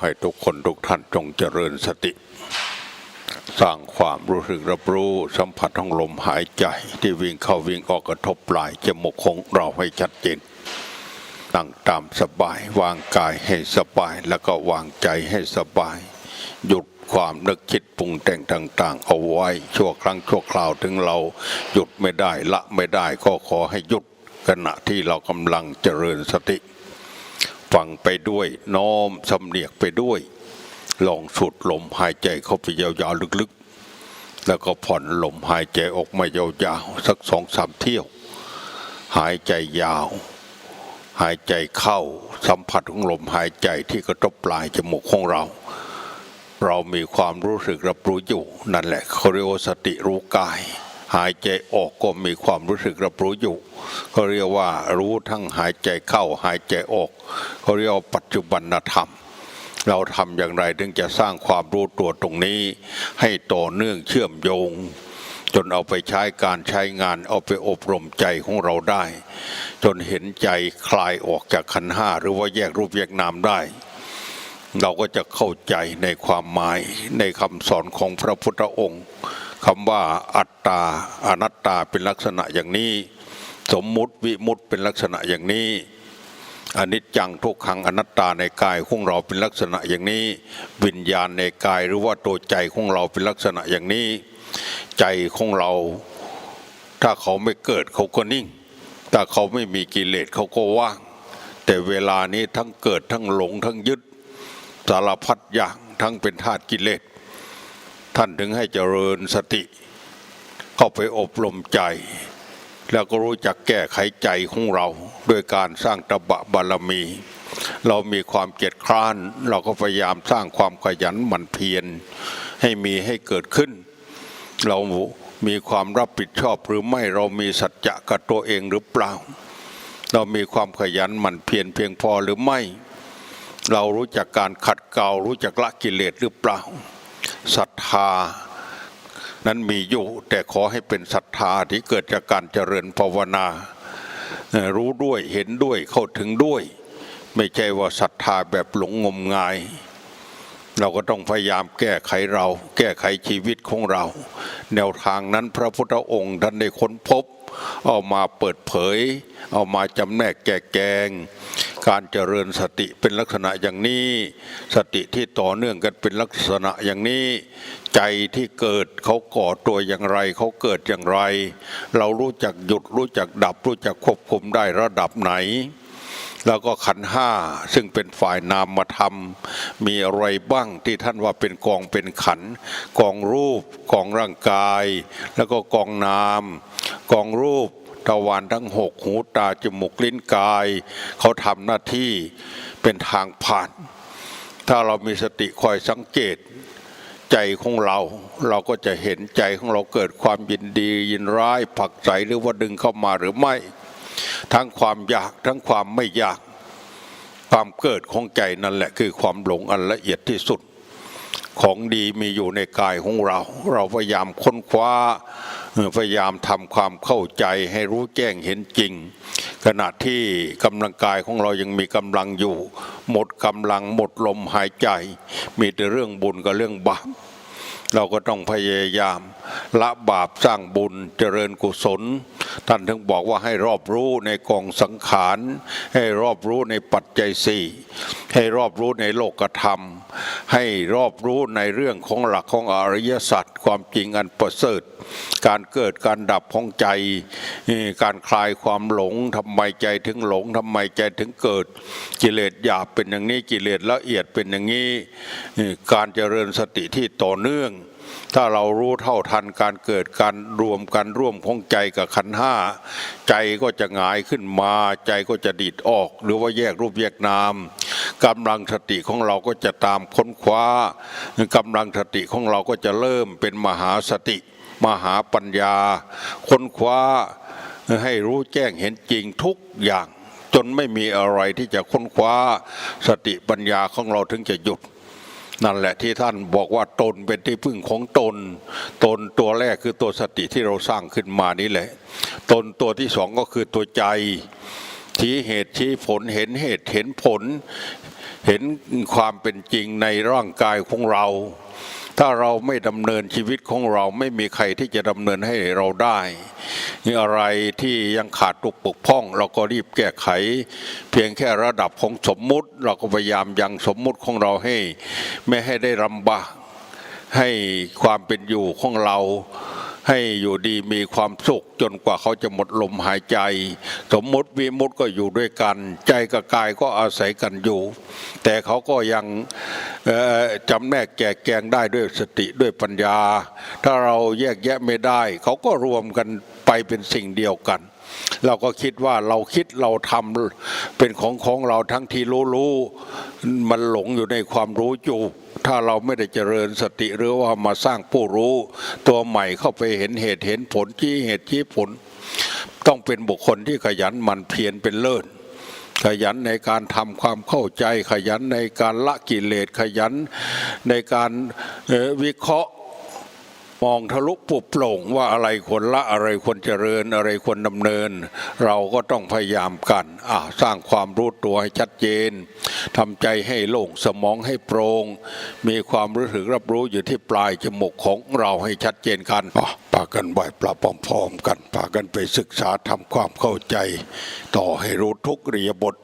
ให้ทุกคนทุกท่านจงเจริญสติ สร้างความรู้สึกรับรู้สัมผัสของลมหายใจ ที่วิ่งเข้าวิ่งออกกระทบปลายจมูกของเราให้ชัดเจนตั้งตามสบายวางกายให้สบาย แล้วก็วางใจให้สบาย หยุดความนึกคิดปรุงแต่งต่าง ๆ เอาไว้ชั่วครั้งชั่วคราวถึงเรา หยุดไม่ได้ละไม่ได้ก็ขอให้หยุดขณะที่เรากำลังเจริญสติ ฟังไปด้วย น้อมสำเนียกไปด้วย ลองสูดลมหายใจเข้าไปยาวๆลึกๆ แล้วก็ผ่อนลมหายใจออกมายาวๆสักสองสามเที่ยว หายใจยาว หายใจเข้าสัมผัสของลมหายใจที่กระทบปลายจมูกของเรา เรามีความรู้สึกรับรู้อยู่นั่นแหละเขาเรียกว่าสติรู้กาย หายใจออกก็มีความรู้สึกรับรู้อยู่เขาเรียกว่ารู้ทั้งหายใจเข้าหายใจออกเขาเรียกว่าปัจจุบันธรรม เราทำอย่างไรถึงจะสร้างความรู้ตัวตรงนี้ ให้ต่อเนื่องเชื่อมโยง จนเอาไปใช้การใช้งานเอาไปอบรมใจของเราได้ จนเห็นใจคลายออกจากขันห้าหรือว่าแยกรูปแยกนามได้เราก็จะเข้าใจในความหมายในคำสอนของพระพุทธองค์ คำว่าอัตตาอนัตตาเป็นลักษณะอย่างนี้ สมมุติวิมุติเป็นลักษณะอย่างนี้อนิจจังทุกขังอนัตตาในกายของเราเป็นลักษณะอย่างนี้ วิญญาณในกายหรือว่าตัวใจของเราเป็นลักษณะอย่างนี้ ใจของเรา ถ้าเขาไม่เกิดเขาก็นิ่ง ถ้าเขาไม่มีกิเลสเขาก็ว่าง แต่เวลานี้ทั้งเกิดทั้งหลงทั้งยึดสารพัดอย่างทั้งเป็นธาตุกิเลส ท่านถึงให้เจริญสติ เข้าไปอบรมใจ แล้วก็รู้จักแก้ไขใจของเราด้วยการสร้างตบะบารมี เรามีความเกียจคร้าน เราก็พยายามสร้างความขยันหมั่นเพียรให้มีให้เกิดขึ้น เรามีความรับผิดชอบหรือไม่เรามีสัจจะกับตัวเองหรือเปล่า เรามีความขยันหมั่นเพียรเพียงพอหรือไม่ เรารู้จักการขัดเกลารู้จักละกิเลสหรือเปล่า ศรัทธา นั้นมีอยู่ แต่ขอให้เป็นศรัทธาที่เกิดจากการเจริญภาวนา รู้ด้วยเห็นด้วยเข้าถึงด้วย ไม่ใช่ว่าศรัทธาแบบหลงงมงาย เราก็ต้องพยายามแก้ไขเรา แก้ไขชีวิตของเรา แนวทางนั้นพระพุทธองค์ท่านได้ค้นพบ เอามาเปิดเผย เอามาจำแนกแก่แกง การเจริญสติเป็นลักษณะอย่างนี้ สติที่ต่อเนื่องกันเป็นลักษณะอย่างนี้ ใจที่เกิดเขาก่อตัวอย่างไร เขาเกิดอย่างไร เรารู้จักหยุดรู้จักดับ รู้จักควบคุมได้ระดับไหน แล้วก็ขันห้าซึ่งเป็นฝ่ายนามธรรม มีอะไรบ้างที่ท่านว่าเป็นกองเป็นขัน กองรูป กองร่างกาย แล้วก็กองนาม กองรูป ทวารทั้งหกหูตาจมูกลิ้นกาย เขาทำหน้าที่เป็นทางผ่าน ถ้าเรามีสติคอยสังเกตใจของเรา เราก็จะเห็นใจของเราเกิดความยินดียินร้ายผักใสหรือว่าดึงเข้ามาหรือไม่ ทั้งความอยากทั้งความไม่อยาก ความเกิดของใจนั่นแหละคือความหลงอันละเอียดที่สุดของดีมีอยู่ในกายของเรา เราพยายามค้นคว้า พยายามทำความเข้าใจให้รู้แจ้งเห็นจริง ขณะที่กำลังกายของเรายังมีกำลังอยู่ หมดกำลังหมดลมหายใจ มีแต่เรื่องบุญกับเรื่องบาปเราก็ต้องพยายาม ละบาปสร้างบุญเจริญกุศล ท่านถึงบอกว่าให้รอบรู้ในกองสังขาร ให้รอบรู้ในปัจจัยสี่ให้รอบรู้ในโลกธรรม ให้รอบรู้ในเรื่องของหลักของอริยสัจความจริงอันประเสริฐ การเกิดการดับของใจ การคลายความหลงทำไมใจถึงหลงทำไมใจถึงเกิด กิเลสหยาบเป็นอย่างนี้กิเลสละเอียดเป็นอย่างนี้ การเจริญสติที่ต่อเนื่อง ถ้าเรารู้เท่าทันการเกิดการรวมกันร่วมของใจกับขันธ์ห้าใจก็จะหงายขึ้นมาใจก็จะดีดออก หรือว่าแยกรูปแยกนามกำลังสติของเราก็จะตามค้นคว้ากำลังสติของเราก็จะเริ่มเป็นมหาสติ มหาปัญญา ค้นคว้าให้รู้แจ้งเห็นจริงทุกอย่าง จนไม่มีอะไรที่จะค้นคว้าสติปัญญาของเราถึงจะหยุด นั่นแหละที่ท่านบอกว่าตนเป็นที่พึ่งของตน ตนตัวแรกคือตัวสติที่เราสร้างขึ้นมานี้แหละ ตนตัวที่สองก็คือตัวใจชี้เหตุชี้ผลเห็นเหตุเห็นผล เห็นความเป็นจริงในร่างกายของเรา ถ้าเราไม่ดำเนินชีวิตของเราไม่มีใครที่จะดำเนินให้เราได้มีอะไรที่ยังขาดตกปกพร่อง เราก็รีบแก้ไข เพียงแค่ระดับของสมมุติ เราก็พยายามยังสมมุติของเราให้ ไม่ให้ได้ลำบากให้ความเป็นอยู่ของเรา ให้อยู่ดีมีความสุขจนกว่าเขาจะหมดลมหายใจ สมมติวิมุติก็อยู่ด้วยกัน ใจกับกายก็อาศัยกันอยู่ แต่เขาก็ยังจำแนกแจกแกงได้ด้วยสติด้วยปัญญา ถ้าเราแยกแยะไม่ได้ เขาก็รวมกันไปเป็นสิ่งเดียวกันเราก็คิดว่าเราคิดเราทำเป็นของของเราทั้งที่รู้รู้มันหลงอยู่ในความรู้อยู่ ถ้าเราไม่ได้เจริญสติหรือว่ามาสร้างผู้รู้ ตัวใหม่เข้าไปเห็นเหตุเห็นผลที่เหตุที่ผล ต้องเป็นบุคคลที่ขยันหมั่นเพียรเป็นเลิศขยันในการทำความเข้าใจขยันในการละกิเลสขยันในการวิเคราะห์ มองทะลุปุบโปร่งว่าอะไรควรละอะไรควรเจริญอะไรควรดำเนิน เราก็ต้องพยายามกันอ่าสร้างความรู้ตัวให้ชัดเจนทำใจให้โล่งสมองให้โปร่งมีความรู้สึกรับรู้อยู่ที่ปลายจมูกของเราให้ชัดเจนกันอะพากันไหวปลาพร้อมๆกันพากันไปศึกษาทำความเข้าใจ ต่อให้รู้ทุกเรียบท